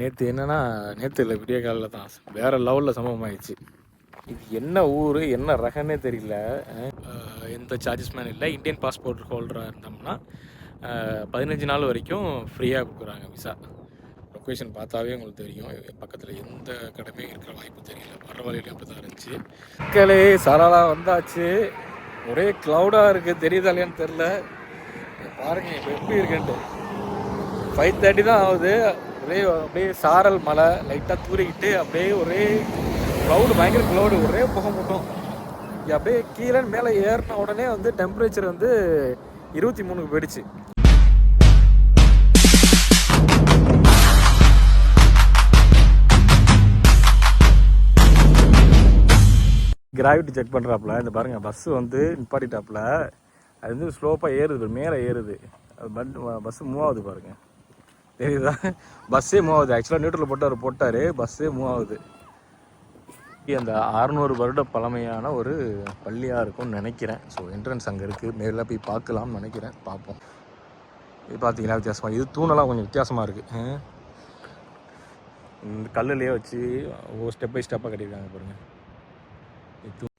நேற்று என்னன்னா நேற்று இல்லை விடிய காலில் தான். வேற லெவலில் சம்பவம் ஆயிடுச்சு. இது என்ன ஊர் என்ன ரகன்னே தெரியல. எந்த சார்ஜஸ்மேன் இல்லை இந்தியன் பாஸ்போர்ட் ஹோல்டராக இருந்தோம்னா பதினஞ்சு நாள் வரைக்கும் ஃப்ரீயாக கொடுக்குறாங்க விசா. லொக்கேஷன் பார்த்தாவே உங்களுக்கு தெரியும். பக்கத்தில் எந்த கடமையும் இருக்கிற வாய்ப்பு தெரியல. வர வழியில் அப்படி தான் இருந்துச்சு. மக்களே சரளா வந்தாச்சு. ஒரே க்ளவுடாக இருக்குது தெரியுதா இல்லையான்னு தெரில பாருங்க இப்போ எப்படி இருக்குன்ட்டு. ஃபைவ் தேர்ட்டி தான் ஆகுது. ஒரே அப்படியே சாரல் மலை லைட்டாக தூரிக்கிட்டு அப்படியே ஒரே க்ளவுடு பயங்கர க்ளவுடு ஒரே புகை மட்டும் அப்படியே கீழே மேலே ஏறின உடனே வந்து டெம்பரேச்சர் வந்து இருபத்தி மூணுக்கு போயிடுச்சு. கிராவிட்டி செக் பண்ணுறாப்புல இந்த பாருங்கள் பஸ்ஸு வந்து நிப்பாட்டிட்டாப்புல. அது வந்து ஸ்லோப்பாக ஏறுது மேலே ஏறுது. அது பட் பஸ்ஸு மூவ் ஆகுது பாருங்கள் தெரியுதா? பஸ்ஸே மூவ் ஆகுது ஆக்சுவலாக நியூட்ரல் போட்டு அவர் போட்டார் பஸ்ஸே மூவ் ஆகுது அந்த அறுநூறு வருட பழமையான ஒரு பள்ளியாக இருக்கும்னு நினைக்கிறேன். ஸோ என்ட்ரன்ஸ் அங்கே இருக்குது மேலே போய் பார்க்கலாம்னு நினைக்கிறேன். பார்ப்போம். இது பார்த்தீங்களா வித்தியாசமாக இது தூணெல்லாம் கொஞ்சம் வித்தியாசமாக இருக்குது இந்த கல்லுலேயே வச்சு ஒவ்வொரு ஸ்டெப் பை ஸ்டெப்பாக கட்டியிருக்காங்க பாருங்கள் இது